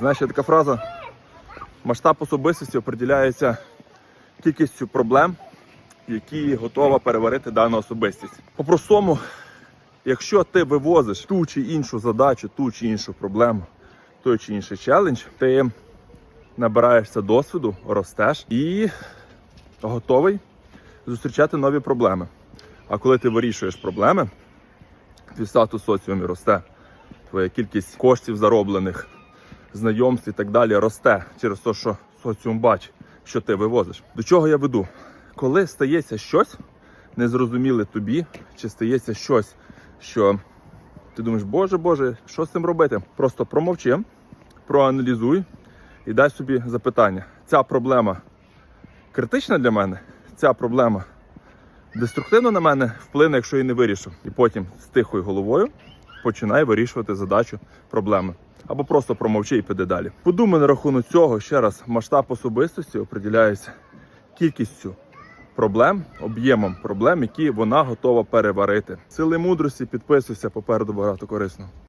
Знаєш, є така фраза: масштаб особистості определяється кількістю проблем, які готова переварити дана особистість. По-простому, якщо ти вивозиш ту чи іншу задачу, ту чи іншу проблему, той чи інший челендж, ти набираєшся досвіду, ростеш і готовий зустрічати нові проблеми. А коли ти вирішуєш проблеми, твій статус соціумі росте, твоя кількість коштів зароблених, знайомств і так далі росте через те, що соціум бачить, що ти вивозиш. До чого я веду? Коли стається щось незрозуміле тобі, чи стається щось, що ти думаєш, боже Боже, що з цим робити? Просто промовчи, проаналізуй і дай собі запитання. Ця проблема критична для мене, ця проблема деструктивно на мене вплине, якщо її не вирішу. І потім з тихою головою починай вирішувати задачу проблеми. Або просто промовчи і піди далі. Подумай на рахунок цього ще раз. Масштаб особистості определяється кількістю проблем, об'ємом проблем, які вона готова переварити. Сили мудрості, підписуйся попереду багато корисного.